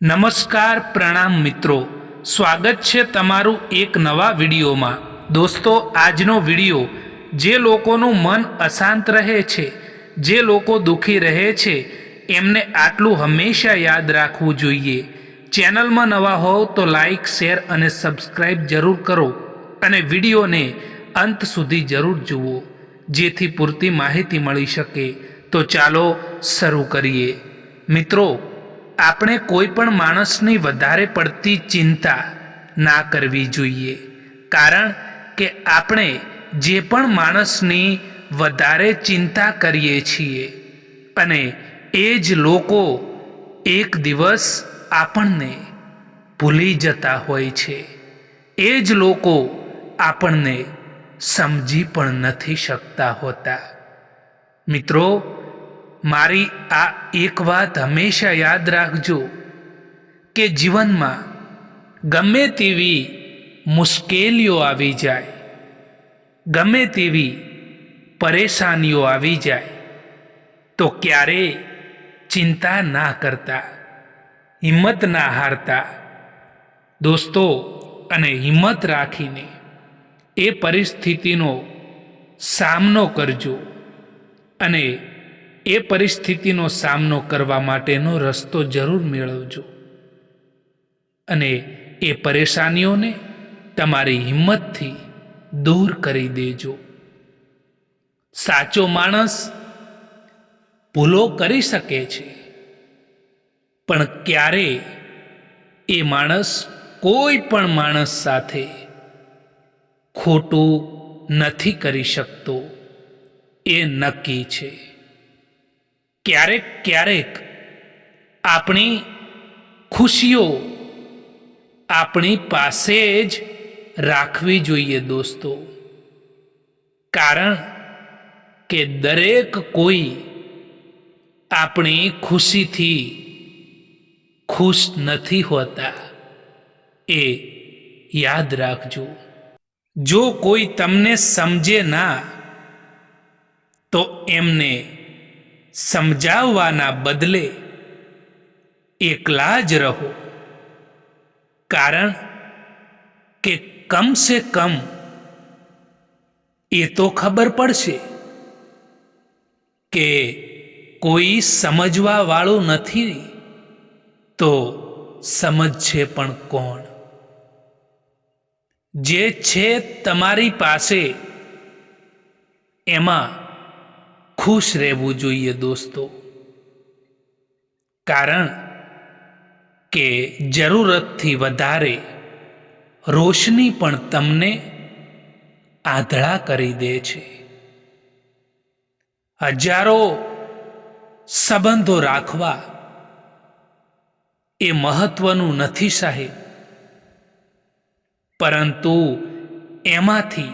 નમસ્કાર પ્રણામ મિત્રો. સ્વાગત છે તમારું એક નવા વિડીયોમાં. દોસ્તો, આજનો વીડિયો, જે લોકોનું મન અશાંત રહે છે, જે લોકો દુઃખી રહે છે, એમને આટલું હંમેશા યાદ રાખવું જોઈએ. ચેનલમાં નવા હોવ તો લાઈક, શેર અને સબસ્ક્રાઈબ જરૂર કરો અને વિડીયોને અંત સુધી જરૂર જુઓ, જેથી પૂરતી માહિતી મળી શકે. તો ચાલો શરૂ કરીએ. મિત્રો આપણે કોઈ પણ માણસની વધારે પડતી ચિંતા ના કરવી જોઈએ. કારણ કે આપણે જે પણ માણસની વધારે ચિંતા કરીએ છીએ અને એ જ લોકો એક દિવસ આપણને ભૂલી જતા હોય છે. એ જ લોકો આપણને સમજી પણ નથી શકતા હોતા. મિત્રો મારી આ એક વાત હંમેશા યાદ રાખજો કે જીવનમાં ગમે તેવી મુશ્કેલીઓ આવી જાય, ગમે તેવી પરેશાનીઓ આવી જાય, તો ક્યારેય ચિંતા ના કરતા, હિંમત ના હારતા. દોસ્તો, અને હિંમત રાખીને એ પરિસ્થિતિનો સામનો કરજો અને એ પરિસ્થિતિનો સામનો કરવા માટેનો રસ્તો જરૂર મેળવજો. અને એ પરેશાનીઓને તમારી હિંમતથી દૂર કરી દેજો. સાચો માણસ ભૂલો કરી શકે છે, પણ ક્યારે એ માણસ કોઈ પણ માણસ સાથે ખોટું નથી કરી શકતો, એ નક્કી છે. ક્યારેક ક્યારેક આપણી ખુશીઓ આપણી પાસે જ રાખવી જોઈએ દોસ્તો. કારણ કે દરેક કોઈ આપણી ખુશીથી ખુશ નથી હોતા એ યાદ રાખજો. જો કોઈ તમને સમજે ના, તો એમને સમજાવવાના બદલે એકલા જ રહો. કારણ કે કમ સે કમ એ તો ખબર પડશે કે કોઈ સમજવા વાળું નથી તો સમજશે પણ કોણ? જે છે તમારી પાસે, એમાં ખુશ રહેવું જોઈએ દોસ્તો. કારણ કે જરૂરતથી વધારે રોશની પણ તમને આધળા કરી દે છે. હજારો સંબંધો રાખવા એ મહત્વનું નથી સાહેબ. પરંતુ એમાંથી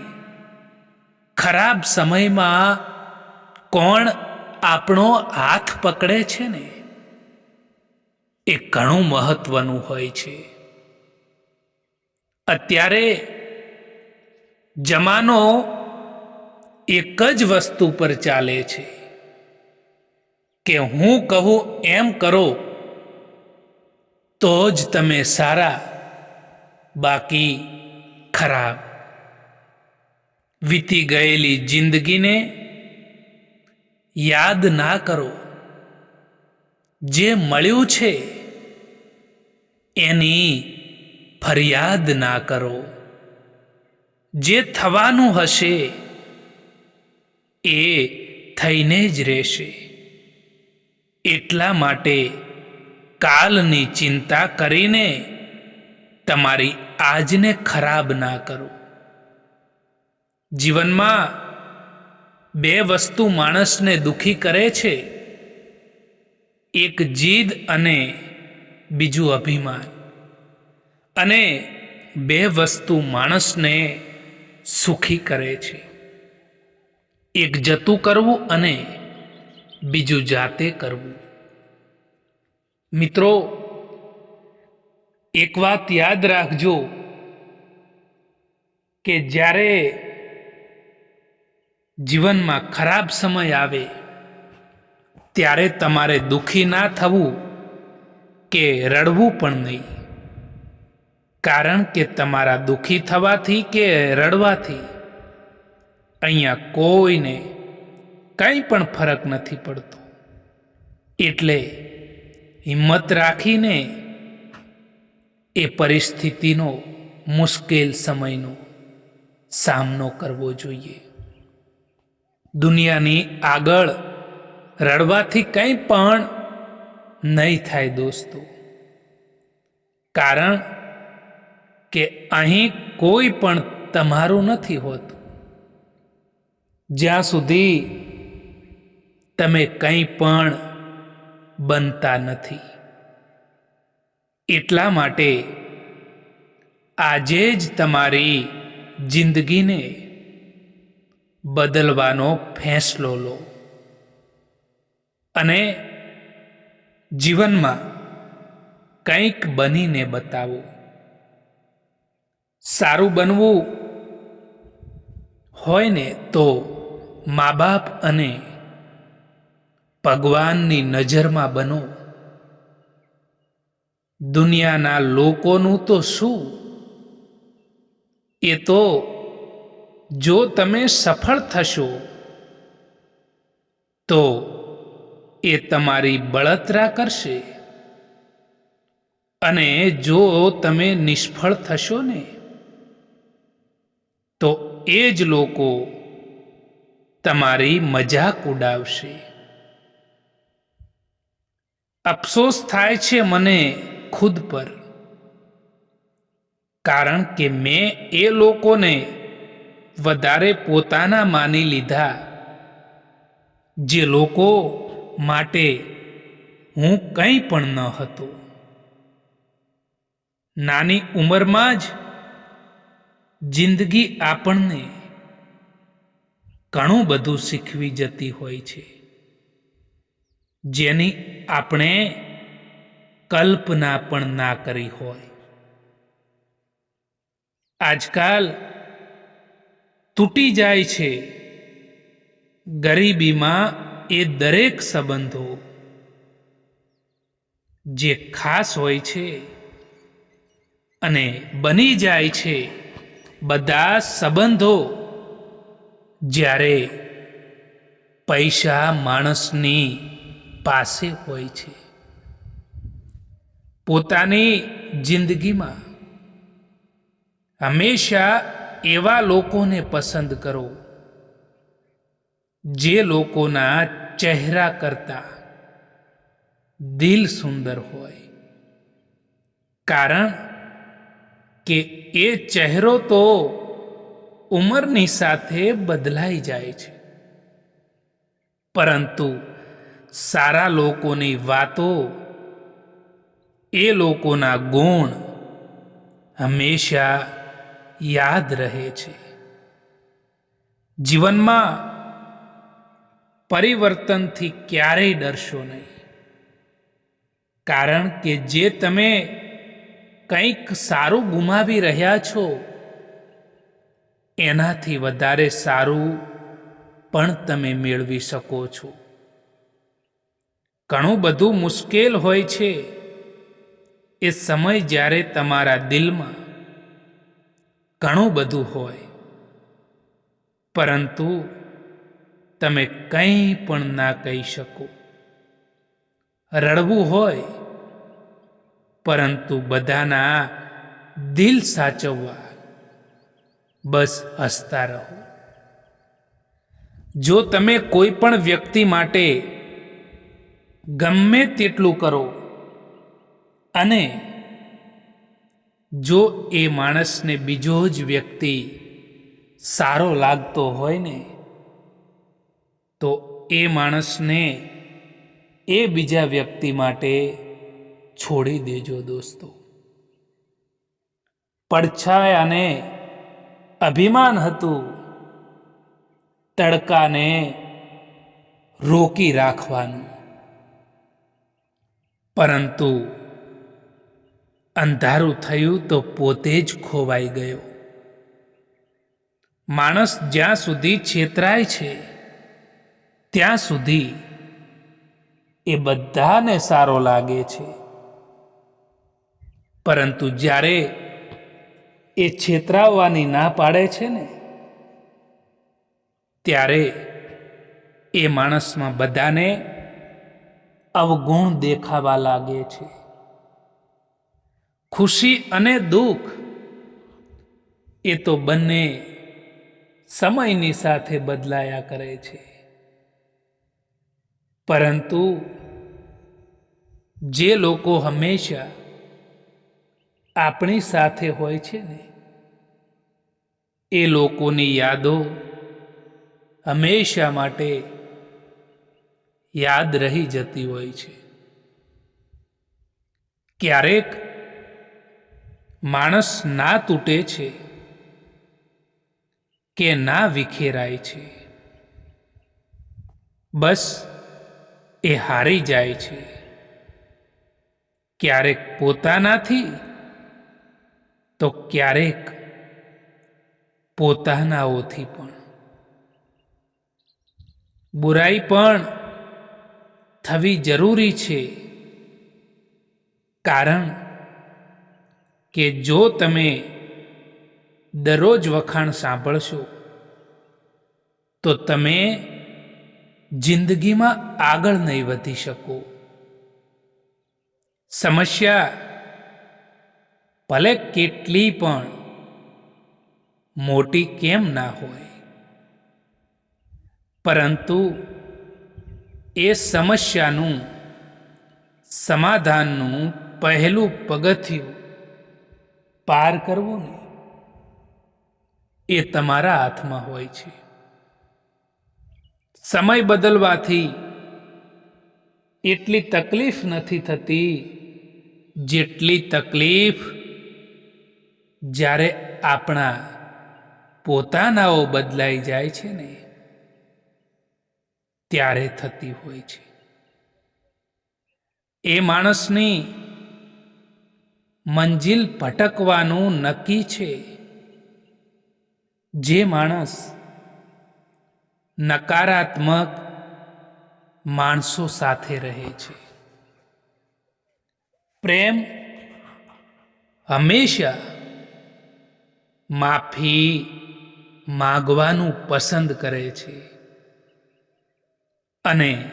ખરાબ સમયમાં કોણ આપણો હાથ પકડે છે ને, એ ઘણું મહત્વનું હોય છે. અત્યારે જમાનો એક જ વસ્તુ પર ચાલે છે કે હું કહું એમ કરો, તો જ તમે સારા, બાકી ખરાબ. વીતી ગયેલી જિંદગીને યાદ ના કરો. જે મળ્યું છે, એની ફરિયાદ ના કરો. જે થવાનું હશે, એ થઈને જ રહેશે. એટલા માટે કાલની ચિંતા કરીને તમારી આજને ખરાબ ના કરો. જીવનમાં બે વસ્તુ માણસને દુખી કરે છે. એક જીદ અને બીજું અભિમાન. અને બે વસ્તુ માણસને સુખી કરે છે. એક જતું કરવું અને બીજું જાતે કરવું. મિત્રો, એક વાત યાદ રાખજો કે જ્યારે જીવનમાં ખરાબ સમય આવે, ત્યારે તમારે દુઃખી ના થવું કે રડવું પણ નહીં. કારણ કે તમારા દુઃખી થવાથી કે રડવાથી અહીંયા કોઈને કંઈ પણ ફરક નથી પડતો. એટલે હિંમત રાખીને એ પરિસ્થિતિનો મુશ્કેલ સમયનો સામનો કરવો જોઈએ. દુનિયાની આગળ રડવાથી કંઈ પણ નહીં થાય દોસ્તો. કારણ કે અહીં કોઈ પણ તમારું નથી હોતું. જ્યાં સુધી તમે કંઈ પણ બનતા નથી. એટલા માટે આજે જ તમારી જિંદગીને બદલવાનો ફેંસલો લો. અને જીવનમાં કંઈક બનીને બતાવો. સારું બનવું હોય ને તો મા બાપ અને ભગવાનની નજરમાં બનો. દુનિયાના લોકોનું તો શું? એ તો જો તમે સફળ થશો, તો એ તમારી બળતરા કરશે. અને જો તમે નિષ્ફળ થશો ને, તો એ જ લોકો તમારી મજાક ઉડાવશે. અફસોસ થાય છે મને ખુદ પર, કારણ કે મેં એ લોકોને વધારે પોતાના માની લીધા. જે લોકો માટે હું કંઈ પણ ન હતો. નાની ઉંમરમાં જ જિંદગી આપણને ઘણું બધું શીખવી જતી હોય છે. જેની આપણે કલ્પના પણ ના કરી હોય. આજકાલ તૂટી જાય છે. ગરીબીમાં એ દરેક સંબંધો જે ખાસ હોય છે અને બની જાય છે, બધા સંબંધો જ્યારે પૈસા માણસની પાસે હોય છે. પોતાની જિંદગીમાં હંમેશા એવા લોકોને પસંદ કરો. જે લોકોના ચહેરા કરતા દિલ સુંદર હોય. કારણ કે એ ચહેરો તો ઉંમરની સાથે બદલાઈ જાય છે. પરંતુ સારા લોકોની વાતો, એ લોકોના ગુણ હંમેશા યાદ રહે છે. જીવનમાં પરિવર્તનથી ક્યારેય ડરશો નહીં. કારણ કે જે તમે કંઈક સારું ગુમાવી રહ્યા છો, એનાથી વધારે સારું પણ તમે મેળવી શકો છો. ઘણું બધું મુશ્કેલ હોય છે. એ સમય જ્યારે તમારા દિલમાં ઘણું બધું હોય. પરંતુ તમે કંઈ પણ ના કહી શકો. રડવું હોય, પરંતુ બધાના દિલ સાચવવા બસ હસતા રહો. જો તમે કોઈ પણ વ્યક્તિ માટે ગમે તેટલું કરો અને જો એ માણસને બીજો જ વ્યક્તિ સારો લાગતો હોય ને, તો એ માણસને એ બીજા વ્યક્તિ માટે છોડી દેજો દોસ્તો. પડછાયાને અભિમાન હતું, તડકાને રોકી રાખવાનું. પરંતુ અંધારું થયું તો પોતે જ ખોવાઈ ગયો. માણસ જ્યાં સુધી છેતરાય છે, ત્યાં સુધી એ બધાને સારો લાગે છે. પરંતુ જ્યારે એ છેતરાવવાની ના પાડે છે ને, ત્યારે એ માણસમાં બધાને અવગુણ દેખાવા લાગે છે. ખુશી અને દુઃખ, એ તો બંને સમયની સાથે બદલાયા કરે છે. પરંતુ જે લોકો હંમેશા આપણી સાથે હોય છે ને, એ લોકોની યાદો હંમેશા માટે યાદ રહી જતી હોય છે. ક્યારેક માણસ ના તૂટે છે કે ના વિખેરાય છે. બસ એ હારી જાય છે. ક્યારેક પોતાનાથી તો ક્યારેક પોતાનાઓથી પણ. બુરાઈ પણ થવી જરૂરી છે. કારણ કે જો તમે દરરોજ વખાણ સાંભળશો, તો તમે જિંદગીમાં આગળ નહીં વધી શકો. સમસ્યા ભલે કેટલી પણ મોટી કેમ ના હોય, પરંતુ એ સમસ્યાનું સમાધાનનું પહેલું પગથિયું પાર કરવો ને, એ તમારા હાથમાં હોય છે. સમય બદલવાથી એટલી તકલીફ નથી થતી જેટલી તકલીફ જ્યારે આપણા પોતાનાઓ બદલાઈ જાય છે ને, ત્યારે થતી હોય છે. એ માણસની મંજિલ ભટકવાનું નક્કી છે. જે માણસ નકારાત્મક માણસો સાથે રહે છે. પ્રેમ હંમેશા માફી માગવાનું પસંદ કરે છે. અને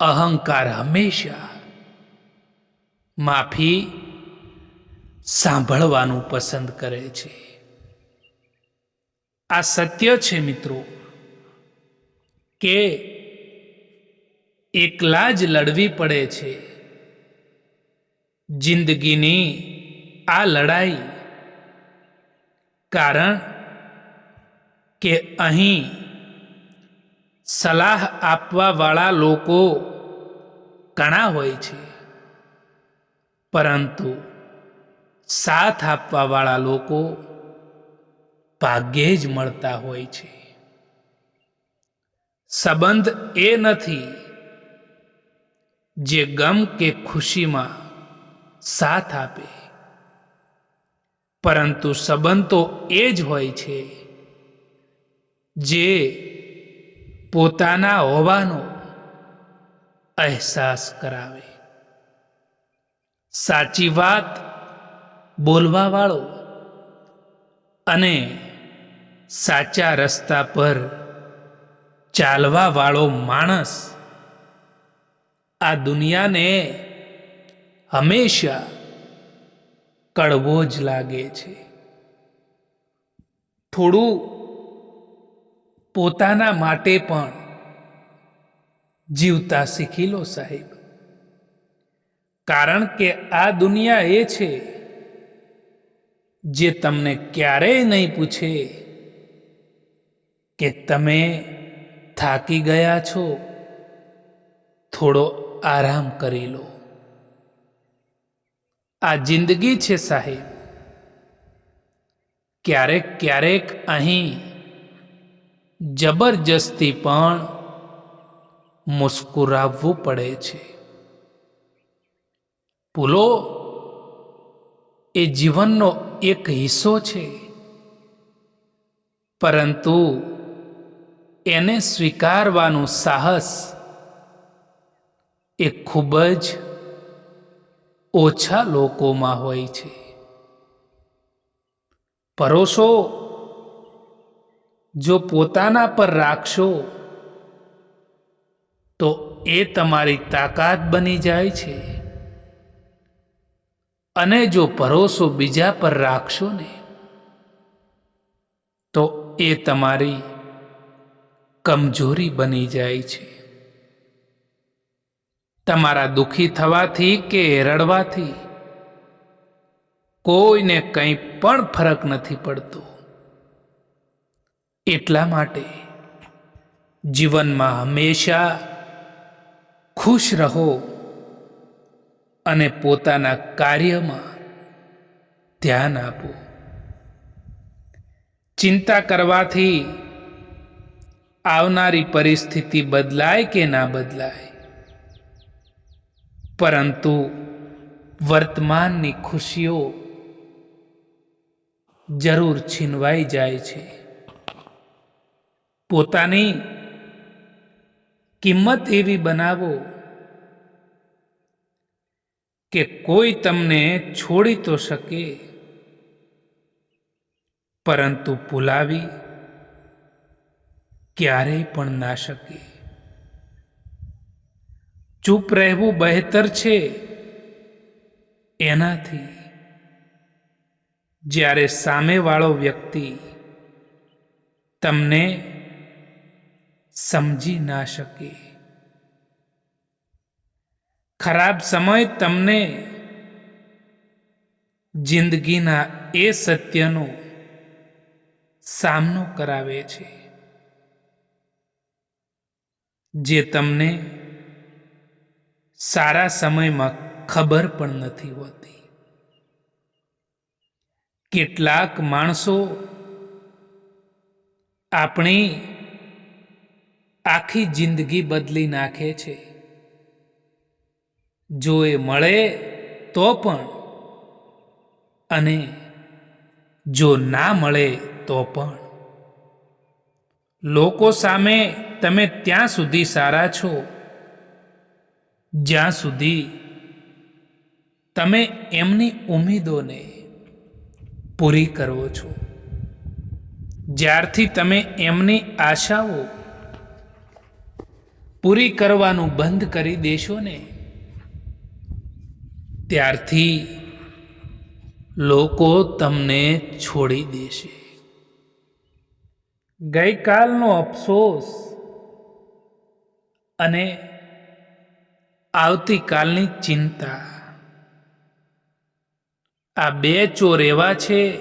અહંકાર હંમેશા માફી સાંભળવાનું પસંદ કરે છે. આ સત્ય છે મિત્રો, કે એકલા જ લડવી પડે છે. જિંદગીની આ લડાઈ કારણ કે અહીં સલાહ આપવાવાળા લોકો ઘણા હોય છે. પરંતુ સાથ આપવાવાળા લોકો ભાગ્યે જ મળતા હોય છે. સંબંધ એ નથી જે ગમ કે ખુશીમાં સાથ આપે. પરંતુ સંબંધ તો એ જ હોય છે જે પોતાના હોવાનો અહેસાસ કરાવે. સાચી વાત બોલવા વાળો અને સાચા રસ્તા પર ચાલવાવાળો માણસ આ દુનિયાને હંમેશા કડવો જ લાગે છે. થોડું પોતાના માટે પણ જીવતા શીખી લો સાહેબ. કારણ કે આ દુનિયા એ છે જે તમને ક્યારેય નહીં પૂછે કે તમે થાકી ગયા છો, થોડો આરામ કરી લો. આ જિંદગી છે સાહેબ. ક્યારેક ક્યારેક અહીં જબરજસ્તી પણ મુસ્કુરાવવું પડે છે. ભૂલો એ જીવનનો એક હિસ્સો છે. પરંતુ એને સ્વીકારવાનું સાહસ એ ખૂબ જ ઓછા લોકોમાં હોય છે. પરોસો જો પોતાના પર રાખશો, તો એ તમારી તાકાત બની જાય છે. અને જો ભરોસો બીજા પર રાખશો ને, તો એ તમારી કમજોરી બની જાય છે. તમારા દુઃખી થવાથી કે રડવાથી કોઈને કંઈ પણ ફરક નથી પડતો. એટલા માટે જીવનમાં હંમેશા ખુશ રહો. અને પોતાના કાર્યમાં ધ્યાન આપો. ચિંતા કરવાથી આવનારી પરિસ્થિતિ બદલાય કે ના બદલાય? પરંતુ વર્તમાનની ખુશીઓ જરૂર છીનવાઈ જાય છે. પોતાની કિંમત એવી બનાવો કે કોઈ તમને છોડી તો શકે. પરંતુ ભૂલાવી ક્યારેય પણ ના શકે. ચૂપ રહેવું બહેતર છે. એનાથી જ્યારે સામેવાળો વ્યક્તિ તમને સમજી ના શકે. ખરાબ સમય તમને જિંદગીના એ સત્યનો સામનો કરાવે છે. જે તમને સારા સમયમાં ખબર પણ નથી હોતી. કેટલાક માણસો આપણી આખી જિંદગી બદલી નાખે છે. જો એ મળે, તો પણ. અને જો ના મળે, તો પણ. લોકો સામે તમે ત્યાં સુધી સારા છો. જ્યાં સુધી તમે એમની ઉમેદોને પૂરી કરો છો. જ્યારથી તમે એમની આશાઓ પૂરી કરવાનું બંધ કરી દેશો ને ત્યારથી લોકો તમને છોડી દેશે. ગઈકાલનો અફસોસ અને આવતીકાલની ચિંતા. આ બે ચોર એવા છે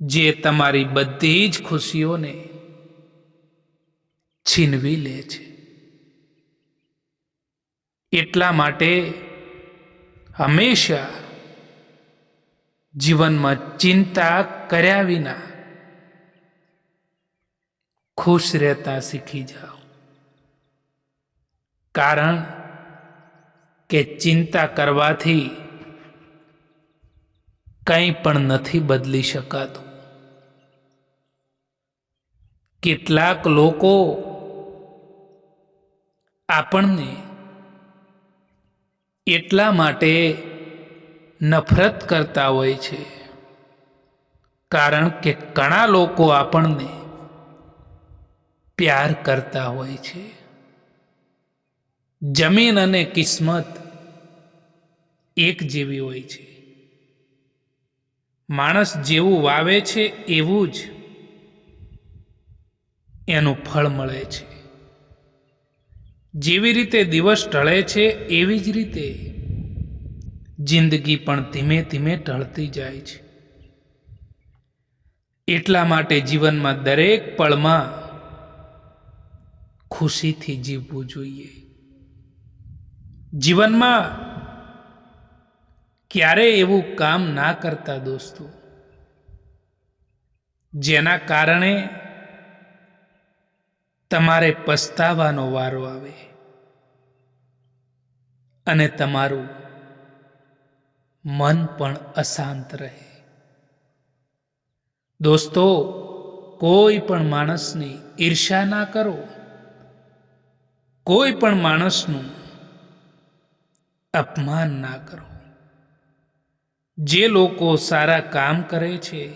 જે તમારી બધી જ ખુશીઓને છીનવી લે છે. એટલા માટે હંમેશા જીવનમાં ચિંતા કર્યા વિના ખુશ રહેતા શીખી જાઓ. કારણ કે ચિંતા કરવાથી કંઈ પણ નથી બદલી શકાતું. કેટલાક લોકો આપણને એટલા માટે નફરત કરતા હોય છે. કારણ કે ઘણા લોકો આપણને પ્યાર કરતા હોય છે. જમીન અને કિસ્મત એક જેવી હોય છે. માણસ જેવું વાવે છે એવું જ એનું ફળ મળે છે. જેવી રીતે દિવસ ટળે છે, એવી જ રીતે જિંદગી પણ ધીમે ધીમે ટળતી જાય છે. એટલા માટે જીવનમાં દરેક પળમાં ખુશીથી જીવવું જોઈએ. જીવનમાં ક્યારેય એવું કામ ના કરતા દોસ્તો, જેના કારણે તમારે પસ્તાવાનો વારો આવે. અને તમારું મન પણ અશાંત રહે. દોસ્તો, કોઈ પણ માણસની ઈર્ષા ના કરો. કોઈ પણ માણસનું અપમાન ના કરો. જે લોકો સારા કામ કરે છે,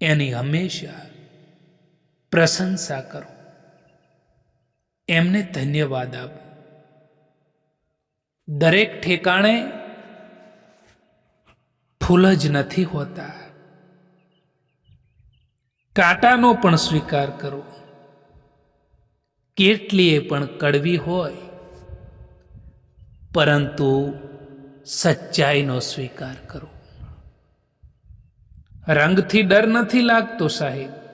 એની હંમેશા પ્રશંસા કરો. એમને ધન્યવાદ આપો. દરેક ઠેકાણે ફૂલ જ નથી હોતા. કાંટાનો પણ સ્વીકાર કરો. કેટલીય પણ કડવી હોય, પરંતુ સચ્ચાઈનો સ્વીકાર કરો. રંગથી ડર નથી લાગતો સાહેબ.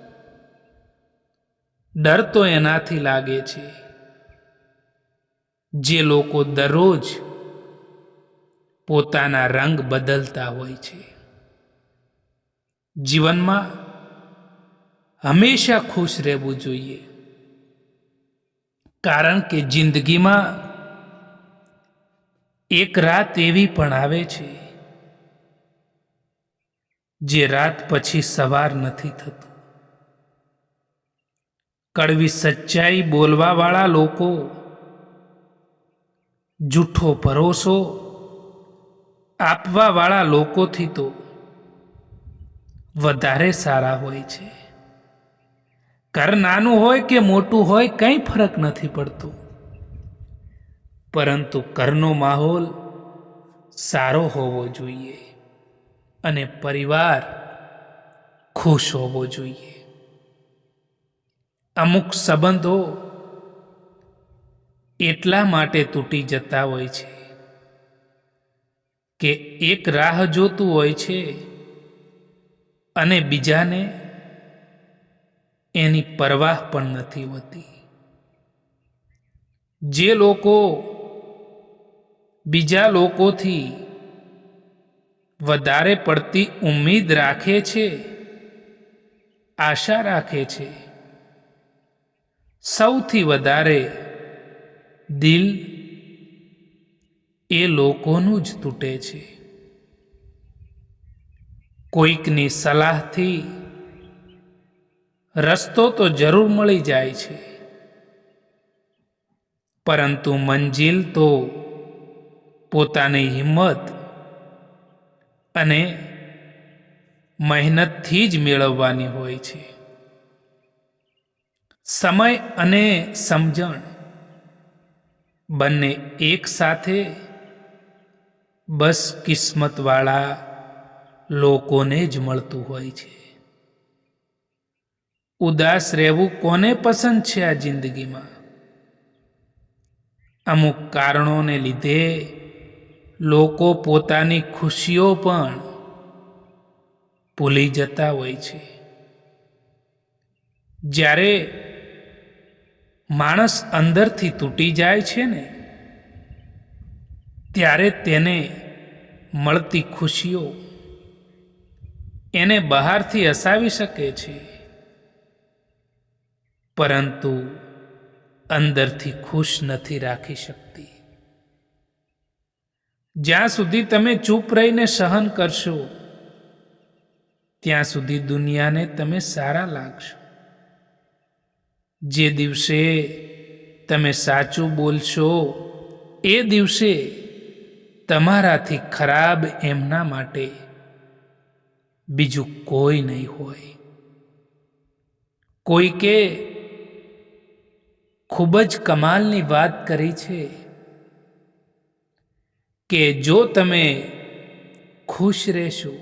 ડર તો એનાથી લાગે છે. જે લોકો દરરોજ પોતાના રંગ બદલતા હોય છે. જીવનમાં હંમેશા ખુશ રહેવું જોઈએ. કારણ કે જિંદગીમાં એક રાત એવી પણ આવે છે, જે રાત પછી સવાર નથી થતું. કડવી સચ્ચાઈ બોલવાવાળા લોકો. જૂઠો ભરોસો આપવાવાળા લોકોથી તો વધારે સારા હોય છે. ઘર નાનું હોય કે મોટું હોય કંઈ ફરક નથી પડતો. પરંતુ ઘરનો માહોલ સારો હોવો જોઈએ અને પરિવાર ખુશ હોવો જોઈએ. અમુક સંબંધો એટલા માટે તૂટી જતા હોય છે કે એક રાહ જોતું હોય છે અને બીજાને એની પરવાહ પણ નથી હોતી. જે લોકો બીજા લોકોથી વધારે પડતી ઉમ્મીદ રાખે છે, આશા રાખે છે સૌથી વધારે દિલ એ લોકોનું જ તૂટે છે. કોઈકની સલાહથી રસ્તો તો જરૂર મળી જાય છે, પરંતુ મંજિલ તો પોતાની હિંમત અને મહેનતથી જ મેળવવાની હોય છે. સમય અને સમજણ. બંને એક સાથે બસ કિસ્મતવાળા લોકોને જ મળતું હોય છે. ઉદાસ રહેવું કોને પસંદ છે આ જિંદગીમાં? અમુક કારણોને લીધે લોકો પોતાની ખુશીઓ પણ ભૂલી જતા હોય છે. જ્યારે માણસ અંદરથી તૂટી જાય છે ને, ત્યારે તેને મળતી ખુશીઓ એને બહારથી હસાવી શકે છે. પરંતુ અંદરથી ખુશ નથી રાખી શકતી. જ્યાં સુધી તમે ચૂપ રહીને સહન કરશો, ત્યાં સુધી દુનિયાને તમે સારા લાગશો. જે દિવસે તમે સાચું બોલશો, એ દિવસે તમારાથી ખરાબ એમના માટે બીજું કોઈ નહીં હોય. કોઈકે ખૂબ જ કમાલની વાત કરી છે કે જો તમે ખુશ રહેશો,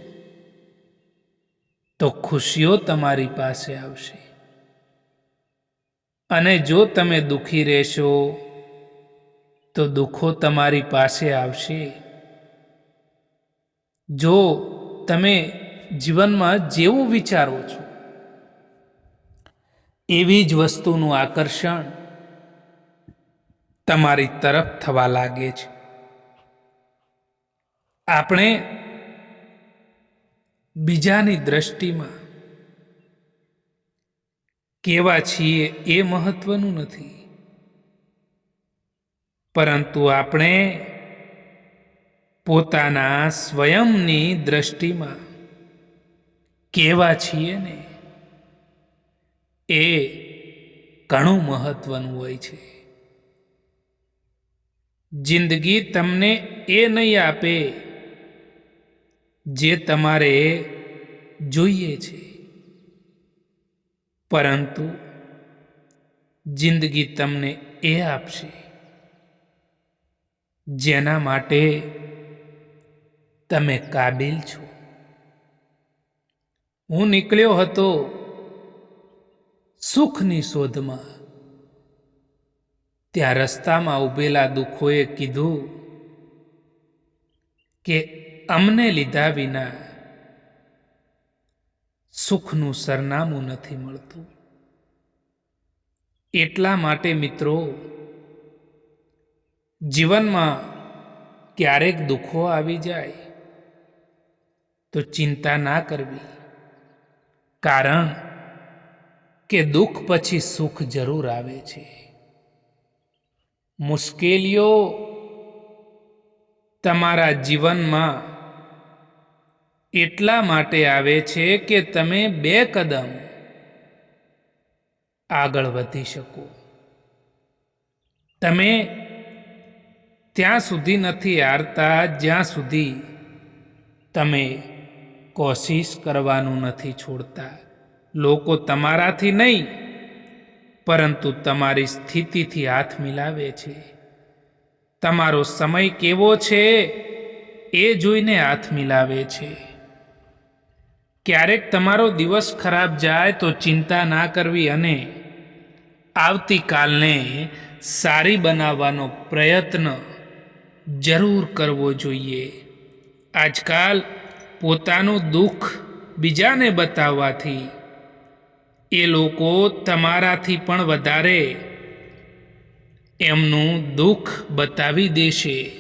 તો ખુશીઓ તમારી પાસે આવશે. અને જો તમે દુઃખી રહેશો, તો દુઃખો તમારી પાસે આવશે. જો તમે જીવનમાં જેવું વિચારો છો, એવી જ વસ્તુનું આકર્ષણ તમારી તરફ થવા લાગે છે. આપણે બીજાની દ્રષ્ટિમાં કેવા છીએ એ મહત્વનું નથી. પરંતુ આપણે પોતાના સ્વયંની દ્રષ્ટિમાં કેવા છીએ ને એ ઘણું મહત્વનું હોય છે. જિંદગી તમને એ નહીં આપે જે તમારે જોઈએ છે. પરંતુ જિંદગી તમને એ આપશે જેના માટે તમે કાબિલ છો. હું નીકળ્યો હતો સુખની શોધમાં. ત્યાં રસ્તામાં ઊભેલા દુઃખોએ કીધું કે અમને લીધા વિના સુખનું સરનામું નથી મળતું. એટલા માટે મિત્રો, જીવનમાં ક્યારેક દુઃખો આવી જાય તો ચિંતા ના કરવી. કારણ કે દુઃખ પછી સુખ જરૂર આવે છે. મુશ્કેલીઓ તમારા જીવનમાં એટલા માટે આવે છે કે તમે બે કદમ આગળ વધી શકો. તમે ત્યાં સુધી નથી હારતા, જ્યાં સુધી તમે કોશિશ કરવાનું નથી છોડતા. લોકો તમારાથી નહીં, પરંતુ તમારી સ્થિતિથી હાથ મિલાવે છે. તમારો સમય કેવો છે એ જોઈને હાથ મિલાવે છે. ક્યારેક તમારો દિવસ ખરાબ જાય તો ચિંતા ના કરવી અને આવતીકાલને સારી બનાવવાનો પ્રયત્ન જરૂર કરવો જોઈએ. આજકાલ પોતાનું દુઃખ બીજાને બતાવવાથી એ લોકો તમારાથી પણ વધારે એમનું દુઃખ બતાવી દેશે.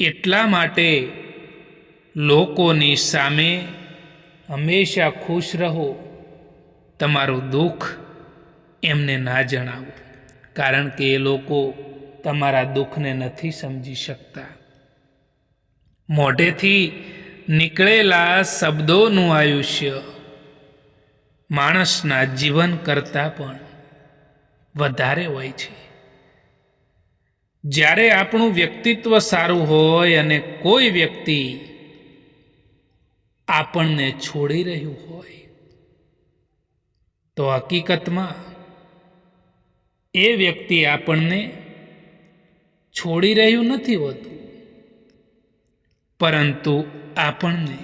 એટલા માટે લોકોની સામે હંમેશા ખુશ રહો. તમારું દુઃખ એમને ના જણાવો, કારણ કે એ લોકો તમારા દુઃખને નથી સમજી શકતા. મોઢેથી નીકળેલા શબ્દોનું આયુષ્ય માણસના જીવન કરતાં પણ વધારે હોય છે. જ્યારે આપણું વ્યક્તિત્વ સારું હોય અને કોઈ વ્યક્તિ આપણને છોડી રહ્યું હોય, તો હકીકતમાં એ વ્યક્તિ આપણને છોડી રહ્યું નથી હોતું. પરંતુ આપણને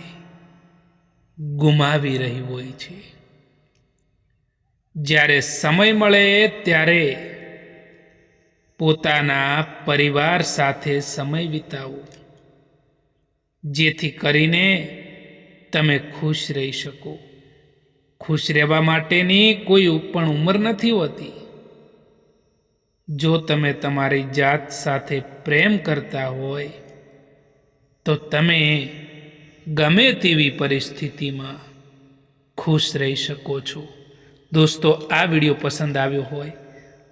ગુમાવી રહ્યું હોય છે. જ્યારે સમય મળે ત્યારે પોતાના પરિવાર સાથે સમય વિતાવો, જેથી કરીને તમે ખુશ રહી શકો. ખુશ રહેવા માટેની કોઈ પણ ઉંમર નથી હોતી. જો તમે તમારી જાત સાથે પ્રેમ કરતા હોય, તો તમે ગમે તેવી પરિસ્થિતિમાં ખુશ રહી શકો છો. દોસ્તો, આ વીડિયો પસંદ આવ્યો હોય,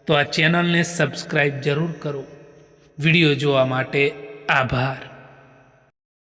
તો આ ચેનલને સબસ્ક્રાઈબ જરૂર કરો. વીડિયો જોવા માટે આભાર.